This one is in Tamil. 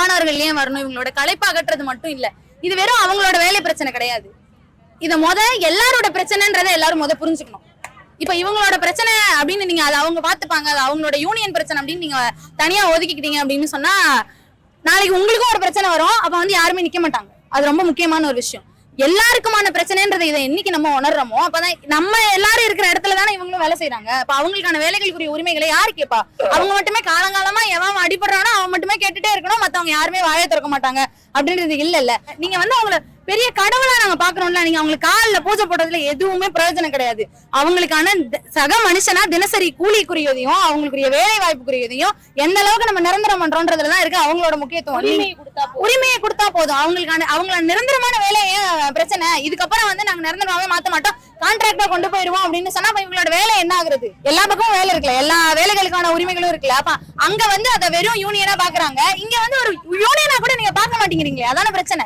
மாணவர்கள் ஏன் வரணும்? இவங்களோட களைப்பு அகற்றுறது மட்டும் இல்ல. இது வெறும் அவங்களோட வேலை பிரச்சனை கிடையாது. இத முத எல்லாரோட பிரச்சனைன்றத எல்லாரும் முத புரிஞ்சுக்கணும். இப்ப இவங்களோட பிரச்சனை அப்படின்னு நீங்க அதை அவங்க பாத்துப்பாங்க அது அவங்களோட யூனியன் பிரச்சனை அப்படின்னு நீங்க தனியா ஒதுக்கிக்கிட்டீங்க அப்படின்னு சொன்னா நாளைக்கு உங்களுக்கும் ஒரு பிரச்சனை வரும். அப்ப வந்து யாருமே நிக்க மாட்டாங்க. அது ரொம்ப முக்கியமான ஒரு விஷயம். எல்லாருக்குமான பிரச்சனைன்றதை இதை என்னைக்கு நம்ம உணர்றோமோ அப்பதான் நம்ம எல்லாரும் இருக்கிற இடத்துல தானே இவங்களும் வேலை செய்யறாங்க அப்ப அவங்களுக்கான வேலைகளுக்குரிய உரிமைகளை யாரு கேப்பா? அவங்க மட்டுமே காலங்காலமா எவன் அடிபடுறானோ அவன் மத்தவங்க யாருமே வாயை திறக்க மாட்டாங்க அப்படின்றது இல்ல இல்ல நீங்க வந்து அவங்கள பெரிய கடவுளா நாங்க பாக்குறோம்ல நீங்க அவங்களுக்கு காலில் பூஜை போடுறதுல எதுவுமே பிரயோஜனம் கிடையாது. அவங்களுக்கான சக மனுஷனா தினசரி கூலிக்குரியதையும் அவங்களுக்குரிய வேலை வாய்ப்புக்குரியதையும் எந்த அளவுக்கு நம்ம நிரந்தரம் பண்றோன்றதுல தான் இருக்கு அவங்களோட முக்கியத்துவம். உரிமையை கொடுத்தா போதும். உரிமையை கொடுத்தா போதும். அவங்களுக்கான அவங்கள நிரந்தரமான வேலையே பிரச்சனை. இதுக்கப்புறம் வந்து நாங்க நிரந்தரமாவே மாத்த மாட்டோம். கான்ட்ராக்டா கொண்டு போயிருவோம் அப்படின்னு சொன்னா இவங்களோட வேலை என்ன ஆகுறது? எல்லா பக்கமும் வேலை இருக்குல்ல. எல்லா வேலைகளுக்கான உரிமைகளும் இருக்குல்ல. அப்ப அங்க வந்து அதை வெறும் யூனியனா பாக்குறாங்க. இங்க வந்து ஒரு யூனியனா கூட நீங்க பார்க்க மாட்டேங்கிறீங்களே. அதான பிரச்சனை.